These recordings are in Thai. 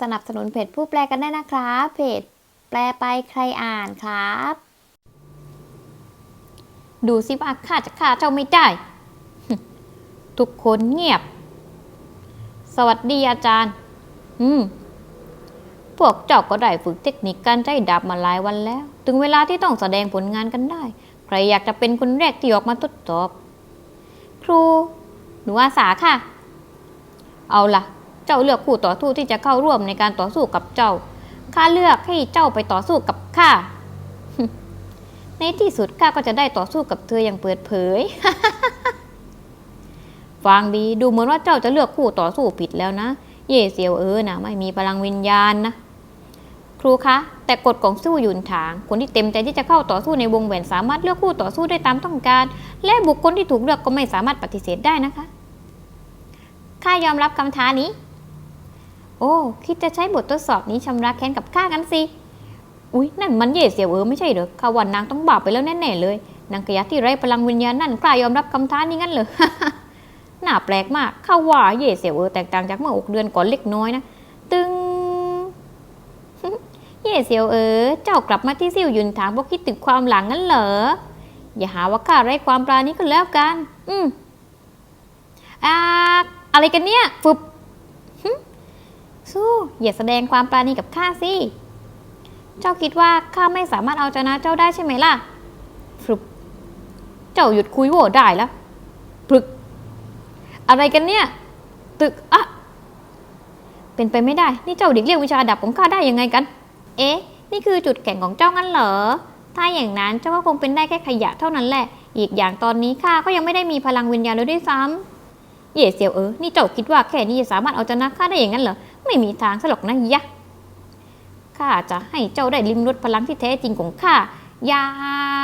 สนับสนุนเพจผู้แปลกันได้นะครับเพจแปลไปใครอ่านครับ ดูสิว่าข้าจะฆ่าเจ้าไม่ได้ ทุกคนเงียบ สวัสดีอาจารย์ อืม พวกเจ้าก็ได้ฝึกเทคนิคการใช้ดาบมาหลายวันแล้ว ถึงเวลาที่ต้องแสดงผลงานกันได้ ใครอยากจะเป็นคนแรกที่ออกมาทดสอบ ครู หนูอาสาค่ะ เอาล่ะ เจ้าเลือกคู่ต่อสู้ที่จะเข้าร่วมในการต่อสู้กับเจ้า ข้าเลือกให้เจ้าไปต่อสู้กับข้า ในที่สุดข้าก็จะได้ต่อสู้กับเธออย่างเปิดเผยฟังดีดูเหมือนว่าเจ้าจะเลือกคู่ต่อสู้ผิดแล้วนะ เย่เซียวเออนะไม่มีพลังวิญญาณนะ ครูคะ แต่กฎของสู้หยุนถาง คนที่เต็มใจที่จะเข้าต่อสู้ในวงแหวนสามารถเลือกคู่ต่อสู้ได้ตามต้องการ และบุคคลที่ถูกเลือกก็ไม่สามารถปฏิเสธได้นะคะข้ายอมรับคำท้านี้ โอ้คิดจะใช้บททดสอบนี้ชำระแค้นกับข้ากันสิ อุ๊ย นั่นมันเย่เสียวเออไม่ใช่เหรอข้าวันนางต้องบาปไปแล้วแน่ๆเลย นางกระยะที่ไร้พลังวิญญาณนั่นกล้ายอมรับคำท้านี้งั้นเหรอน่าแปลกมากข้าว่าเย่เสียวเออแตกต่างจากเมื่ออกเดือนก่อนเล็กน้อยนะ ตึงเย่เสียวเออเจ้ากลับมาที่ซิ่วยุนถางเพราะคิดถึงความหลังงั้นเหรอ อย่าหาว่าข้าไร้ความปราณีก็แล้วกัน อืมอ่าอะไรกันเนี่ยฟึบ สู้อย่าแสดงความปราณีกับข้าสิ เจ้าคิดว่าข้าไม่สามารถเอาชนะเจ้าได้ใช่ไหมล่ะฟึบเจ้าหยุดคุยโว่ได้แล้วปรึก อะไรกันเนี่ย ตึกอะ เป็นไปไม่ได้ นี่เจ้าเด็กเรียกวิชาดับของข้าได้ยังไงกัน เอ๊ะ นี่คือจุดแข็งของเจ้างั้นเหรอ ถ้าอย่างนั้นเจ้าก็คงเป็นได้แค่ขยะเท่านั้นแหละ อีกอย่างตอนนี้ข้าก็ยังไม่ได้มีพลังวิญญาณเลยด้วยซ้ำเย่เซียวเออ นี่เจ้าคิดว่าแค่นี้จะสามารถเอาชนะข้าได้อย่างนั้นเหรอ ไม่มีทางซะหรอกนะยะ ข้าจะให้เจ้าได้ลิมรสพลังที่แท้จริงของข้า อยา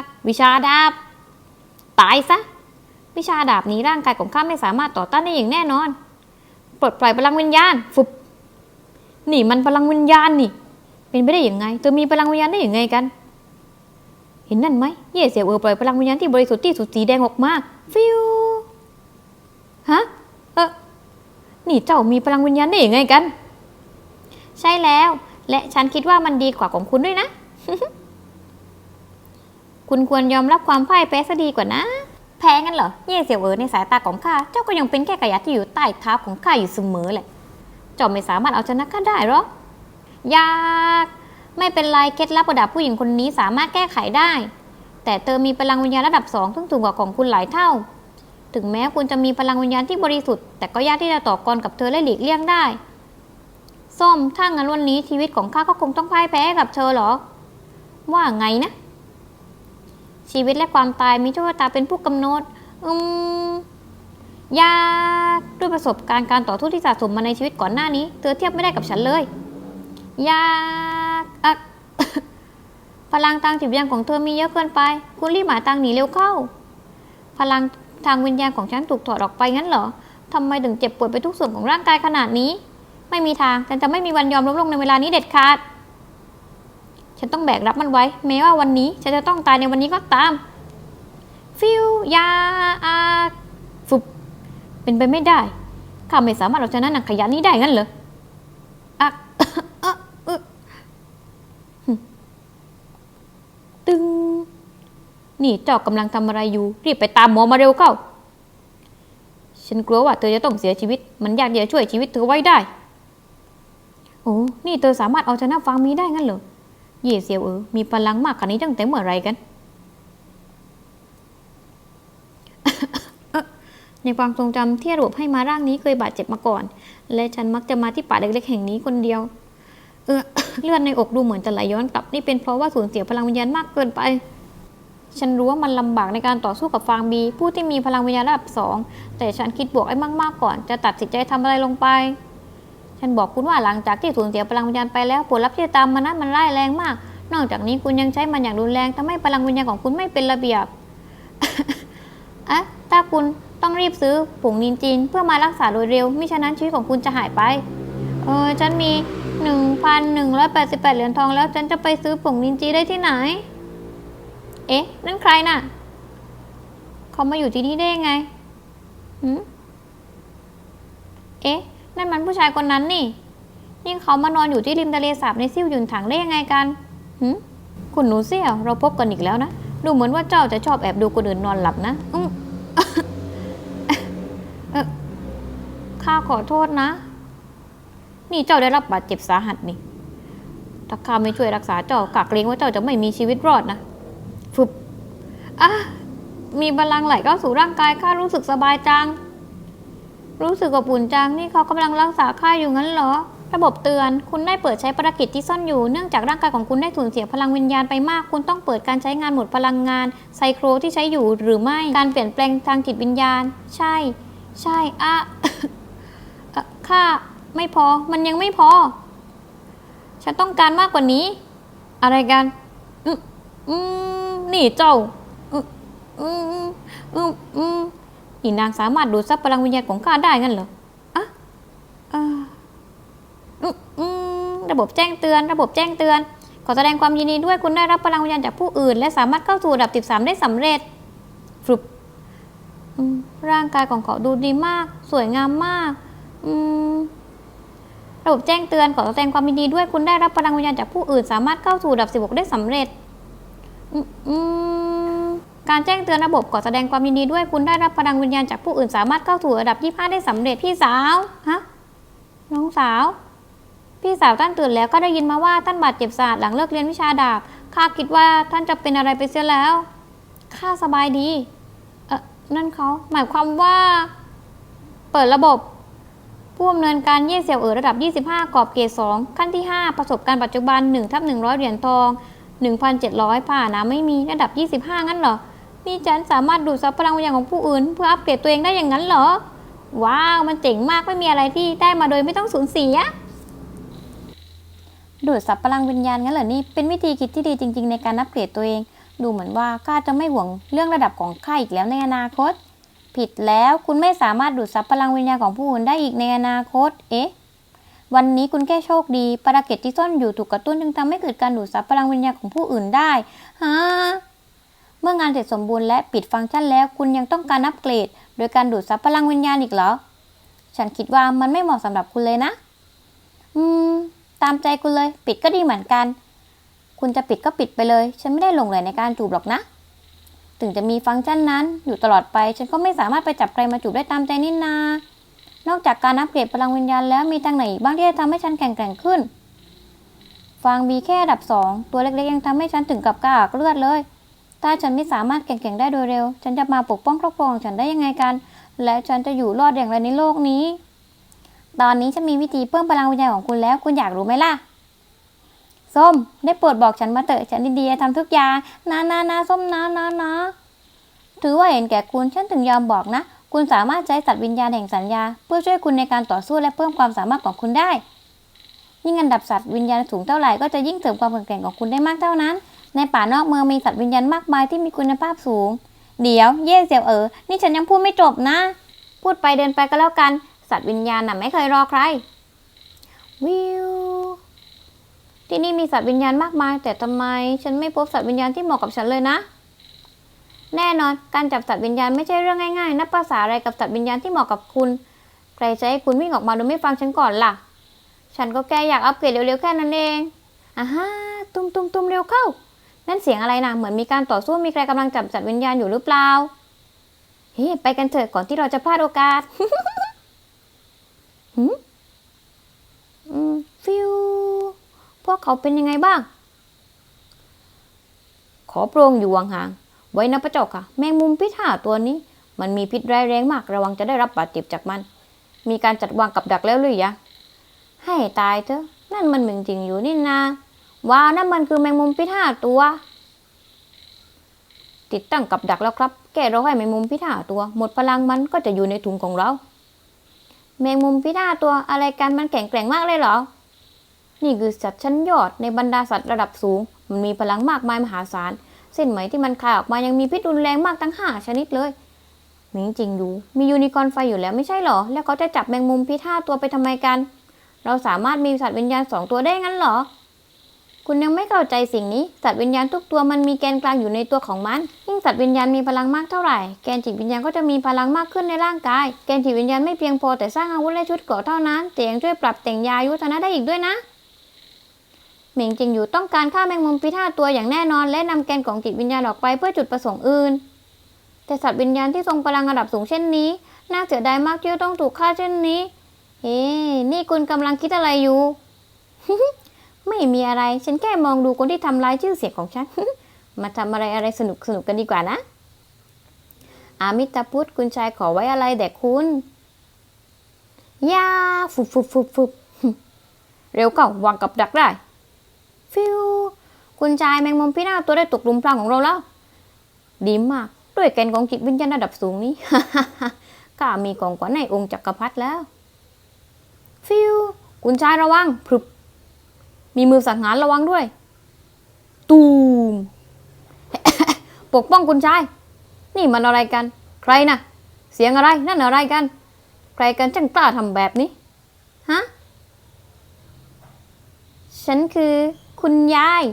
ก วิชาดาบ ตายซะ วิชาดาบนี้ร่างกายของข้าไม่สามารถต่อต้านได้อย่างแน่นอน ปลดปล่อยพลังวิญญาณ ฟุบ นี่มันพลังวิญญาณนี่ เป็นไปได้อยังไง เธอมีพลังวิญญาณได้อยังไงกัน เห็นนั่นไหม เย่เสียวเออปล่อยพลังวิญญาณที่บริสุทธิ์ที่สุดสีแดงออกมา ฟิวฮะ เออนี่เจ้ามีพลังวิญญาณได้อยังไงกัน ใช่แล้ว และฉันคิดว่ามันดีกว่าของคุณด้วยนะ คุณควรยอมรับความพ่ายแพ้ซะดีกว่านะ แพ้งั้นเหรอ เย่เสี่ยวเอ๋อในสายตาของข้า เจ้าก็ยังเป็นแค่กระยะที่อยู่ใต้เท้าของข้าอยู่เสมอแหละเจ้าไม่สามารถเอาชนะข้าได้หรอกยากไม่เป็นไรเคล็ดลับระดับผู้หญิงคนนี้สามารถแก้ไขได้ แต่เธอมีพลังวิญญาณระดับสองซึ่งสูงกว่าของคุณหลายเท่า ถึงแม้คุณจะมีพลังวิญญาณที่บริสุทธิ์ แต่ก็ยากที่จะต่อกรกับเธอและหลีกเลี่ยงได้ ส้ม ถ้างั้นวันนี้ชีวิตของข้าก็คงต้องพ่ายแพ้กับเธอหรอ ว่าไงนะ ชีวิตและความตายมีโชคชะตาเป็นผู้กำหนด อืม ยากด้วยประสบการณ์การต่อสู้ที่สะสมมาในชีวิตก่อนหน้านี้ เธอเทียบไม่ได้กับฉันเลย ยากอะพลังทางจิตวิญญาณของเธอมีเยอะเกินไป คุณรีบหมาทางหนีเร็วเข้า พลังทางวิญญาณของฉันถูกถอดออกไปงั้นเหรอทำไมถึงเจ็บปวดไปทุกส่วนของร่างกายขนาดนี้ ไม่มีทาง ฉันจะไม่มีวันยอมล้มลงในเวลานี้เด็ดขาด ฉันต้องแบกรับมันไว้ แม้ว่าวันนี้ ฉันจะต้องตายในวันนี้ก็ตาม ฟิวยาอาฟุบเป็นไปไม่ได้ ข้าไม่สามารถเอาชนะนางขยะนี้ได้งั้นเหรออะอะอึหึตึง นี่เจ้ากำลังทำอะไรอยู่ รีบไปตามหมอมาเร็วเข้า ฉันกลัวว่าเธอจะต้องเสียชีวิต มันยากที่จะช่วยชีวิตเธอไว้ได้ โอ้นี่เธอสามารถเอาชนะฟางมีได้งั้นเหรอ เย่เซียวเออ มีพลังมากขนาดนี้ตั้งแต่เมื่อไรกันในความทรงจำที่รวบให้มาร่างนี้เคยบาดเจ็บมาก่อน และฉันมักจะมาที่ป่าเล็กๆแห่งนี้คนเดียว เออเลือดในอกดูเหมือนจะไหลย้อนกลับ นี่เป็นเพราะว่าสูญเสียพลังวิญญาณมากเกินไป ฉันรู้ว่ามันลำบากในการต่อสู้กับฟางบี ผู้ที่มีพลังวิญญาณระดับสองแต่ฉันคิดบวกไอ้มากๆก่อน จะตัดสินใจทำอะไรลงไป ฉันบอกคุณว่าหลังจากที่สูญเสียพลังวิญญาณไปแล้วผลลัพธ์ที่จะตามมานั้นมันร้ายแรงมาก นอกจากนี้คุณยังใช้มันอย่างรุนแรงทำให้พลังวิญญาณของคุณไม่เป็นระเบียบอะถ้าคุณต้องรีบซื้อผงนินจีนเพื่อมารักษาโดยเร็วมิฉะนั้นชีวิตของคุณจะหายไป เออฉันมี 1,188 เหรียญทองแล้วฉันจะไปซื้อผงนินจีได้ที่ไหน เอ๊ะ นั่นใครน่ะ เขามาอยู่ที่นี่ได้ยังไง หืมเอ๊ะ นั่นมันผู้ชายคนนั้นนี่ นี่เขามานอนอยู่ที่ริมทะเลสาบในซิ่วหยุนถังได้ยังไงกันหืมคุณหนูเสี่ยวเราพบกันอีกแล้วนะ ดูเหมือนว่าเจ้าจะชอบแอบดูคนอื่นนอนหลับนะอืมข้าขอโทษนะ นี่เจ้าได้รับบาดเจ็บสาหัสนี่ ถ้าข้าไม่ช่วยรักษาเจ้ากักเกรงว่าเจ้าจะไม่มีชีวิตรอดนะฟึบอะมีพลังไหลเข้าสู่ร่างกายข้ารู้สึกสบายจัง รู้สึกอบอุ่นจังนี่เขากำลังรักษาข้าอยู่งั้นเหรอ ระบบเตือน คุณได้เปิดใช้ภารกิจที่ซ่อนอยู่ เนื่องจากร่างกายของคุณได้สูญเสียพลังวิญญาณไปมาก คุณต้องเปิดการใช้งานหมดพลังงานไซโครที่ใช้อยู่หรือไม่ การเปลี่ยนแปลงทางจิตวิญญาณ ใช่ ใช่อะเอ่อข้าไม่พอ มันยังไม่พอ ฉันต้องการมากกว่านี้ อะไรกันอืมนี่เจ้าอืมอืมอืม นี่นางสามารถดูดซับพลังวิญญาณของข้าได้งั้นเหรออะอ่าอืมอืมระบบแจ้งเตือน ระบบแจ้งเตือน ขอแสดงความยินดีด้วยคุณได้รับพลังวิญญาณจากผู้อื่น และสามารถเข้าสู่ระดับ 13 ได้สำเร็จฟลุปร่างกายของเขาดูดีมาก สวยงามมากอืมระบบแจ้งเตือนขอแสดงความยินดีด้วยคุณได้รับพลังวิญญาณจากผู้อื่น สามารถเข้าสู่ระดับ 16 ได้สำเร็จ อือืม การแจ้งเตือนระบบขอแสดงความยินดีด้วยคุณได้รับพลังวิญญาณจากผู้อื่นสามารถเข้าสู่ระดับ25ได้สำเร็จพี่สาวฮะน้องสาว พี่สาวท่านตื่นแล้วก็ได้ยินมาว่าท่านบาดเจ็บสาหัสหลังเลิกเรียนวิชาดาบข้าคิดว่าท่านจะเป็นอะไรไปเสียแล้วข้าสบายดีเออนั่นเขาหมายความว่า เปิดระบบผู้อำนวยการเย่เสี่ยวเอ๋อระดับ 25 กรอบเกรด2ขั้นที่ 5 ประสบการณ์ปัจจุบัน1ทับ100 เหรียญทอง 1,700 ผ่านะไม่มีระดับ 25 งั้นเหรอ นี่ฉันสามารถดูดซับพลังวิญญาณของผู้อื่น เพื่ออัปเกรดตัวเองได้อย่างนั้นเหรอ ว้าว มันเจ๋งมากไม่มีอะไรที่ได้มาโดยไม่ต้องสูญเสีย ดูดซับพลังวิญญาณงั้นเหรอนี่เป็นวิธีคิดที่ดีจริง ๆ ในการอัปเกรดตัวเอง ดูเหมือนว่าข้าจะไม่ห่วงเรื่องระดับของข้าอีกแล้วในอนาคต ผิดแล้วคุณไม่สามารถดูดซับพลังวิญญาณของผู้อื่นได้อีกในอนาคต เอ๊ะวันนี้คุณแค่โชคดีภารกิจที่ซ่อนอยู่ถูกกระตุ้นจึงทำให้เกิดการดูดซับพลังวิญญาณของผู้อื่นได้ฮะ เมื่องานเสร็จสมบูรณ์และปิดฟังก์ชันแล้วคุณยังต้องการอัปเกรด โดยการดูดซับพลังวิญญาณอีกเหรอ ฉันคิดว่ามันไม่เหมาะสำหรับคุณเลยนะ อืม ตามใจคุณเลย ปิดก็ดีเหมือนกัน คุณจะปิดก็ปิดไปเลย ฉันไม่ได้หลงไหลในการจูบหรอกนะ ถึงจะมีฟังก์ชันนั้นอยู่ตลอดไป ฉันก็ไม่สามารถไปจับใครมาจูบได้ตามใจนี่นานอกจากการอัปเกรดพลังวิญญาณแล้วมีทางไหนอีกบ้างที่จะทำให้ฉันแข็งแกร่งขึ้นฟังบีแค่ระดับสองตัวเล็กๆยังทำให้ฉันถึงกับกระอักเลือดเลย ถ้าฉันไม่สามารถแข็งๆได้โดยเร็ว ฉันจะมาปกป้องครอบครัวของฉันได้ยังไงกัน และฉันจะอยู่รอดอย่างไรในโลกนี้ ตอนนี้ฉันมีวิธีเพิ่มพลังวิญญาณของคุณแล้ว คุณอยากรู้ไหมล่ะ ส้ม ได้โปรดบอกฉันมาเถอะฉันดีจะทำทุกอย่างนะนะนะส้มนะนะนะถือว่าเห็นแก่คุณฉันถึงยอมบอกนะ คุณสามารถใช้สัตว์วิญญาณแห่งสัญญา เพื่อช่วยคุณในการต่อสู้และเพิ่มความสามารถของคุณได้ยิ่งอันดับสัตว์วิญญาณสูงเท่าไหร่ก็จะยิ่งเสริมความแข็งแกร่งของคุณได้มากเท่านั้น ในป่านอกเมืองมีสัตว์วิญญาณมากมายที่มีคุณภาพสูง เดี๋ยวเย่เสี่ยวเอ๋อนี่ฉันยังพูดไม่จบนะ พูดไปเดินไปก็แล้วกัน สัตว์วิญญาณน่ะไม่เคยรอใคร วิว ที่นี่มีสัตว์วิญญาณมากมาย แต่ทำไม ฉันไม่พบสัตว์วิญญาณที่เหมาะกับฉันเลยนะ แน่นอน การจับสัตว์วิญญาณไม่ใช่เรื่องง่ายๆ นับภาษาอะไรกับสัตว์วิญญาณที่เหมาะกับคุณ ใครจะให้คุณวิ่งออกมาโดยไม่ฟังฉันก่อนล่ะ ฉันก็แค่อยากอัปเกรดเร็วๆแค่นั้นเองอ่าฮะตุ้มตุ้มตุ้มเร็วเข้า นั่นเสียงอะไรนะเหมือนมีการต่อสู้มีใครกำลังจับสัตว์วิญญาณอยู่หรือเปล่าเฮ้ไปกันเถอะก่อนที่เราจะพลาดโอกาสหืมฟิวพวกเขาเป็นยังไงบ้าง ขอโปรงอยู่ห่างๆไว้นะพระเจ้าค่ะ แมงมุมพิษห้าตัวนี้ มันมีพิษร้ายแรงมากระวังจะได้รับบาดเจ็บจากมัน มีการจัดวางกับดักแล้วหรือยังให้ตายเถอะ นั่นมันมึงจริงอยู่นี่นา ว้าวนั่นมันคือแมงมุมพิษห้าตัว ติดตั้งกับดักแล้วครับ แกเราให้แมงมุมพิษห้าตัว หมดพลังมันก็จะอยู่ในถุงของเรา แมงมุมพิษห้าตัวอะไรกันมันแข็งแกร่งมากเลยเหรอ นี่คือสัตว์ชั้นยอดในบรรดาสัตว์ระดับสูง มันมีพลังมากมายมหาศาล เส้นไหมที่มันคายออกมายังมีพิษรุนแรงมากตั้งห้าชนิดเลยมีจริงดู มียูนิคอร์นไฟอยู่แล้วไม่ใช่เหรอ แล้วเขาจะจับแมงมุมพิษห้าตัวไปทำไมกัน เราสามารถมีสัตว์วิญญาณสองตัวได้งั้นเหรอ คุณยังไม่เข้าใจสิ่งนี้ สัตว์วิญญาณทุกตัวมันมีแกนกลางอยู่ในตัวของมัน ยิ่งสัตว์วิญญาณมีพลังมากเท่าไหร่ แกนจิตวิญญาณก็จะมีพลังมากขึ้นในร่างกาย แกนจิตวิญญาณไม่เพียงพอแต่สร้างอาวุธและชุดเกราะเท่านั้น แต่ยังช่วยปรับแต่งยายุทนะได้อีกด้วยนะเหม่งจิงอยู่ต้องการฆ่าแมงมุมพิษห้าตัวอย่างแน่นอน และนำแกนของจิตวิญญาณออกไปเพื่อจุดประสงค์อื่น แต่สัตว์วิญญาณที่ทรงพลังระดับสูงเช่นนี้ น่าเสียดายมากที่ต้องถูกฆ่าเช่นนี้เอ๊นี่คุณกำลังคิดอะไรอยู่ มีอะไร ฉันแค่มองดูคนที่ทำลายชื่อเสียงของฉัน มาทำอะไรอะไรสนุกสนุกกันดีกว่านะ อามิตาพุทธคุณชายขอไว้อะไรแด่คุณยาฟุบฟุบฟุบฟุบเร็วเข้าวางกับดักได้ ฟิวคุณชายแมงมุมพินาตัวได้ตกหลุมพรางของเราแล้ว ดีมาก ด้วยแกนของจิตวิญญาณระดับสูงนี้ข้ามีของขวัญในองค์จักรพรรดิแล้ว ฟิวคุณชายระวังพรึบ มีมือสังหารระวังด้วย ตูม ปกป้องคุณชาย นี่มันอะไรกัน ใครนะเสียงอะไร นั่นอะไรกัน ใครกันจังกล้าทำแบบนี้ ฮะ ฉันคือคุณยาย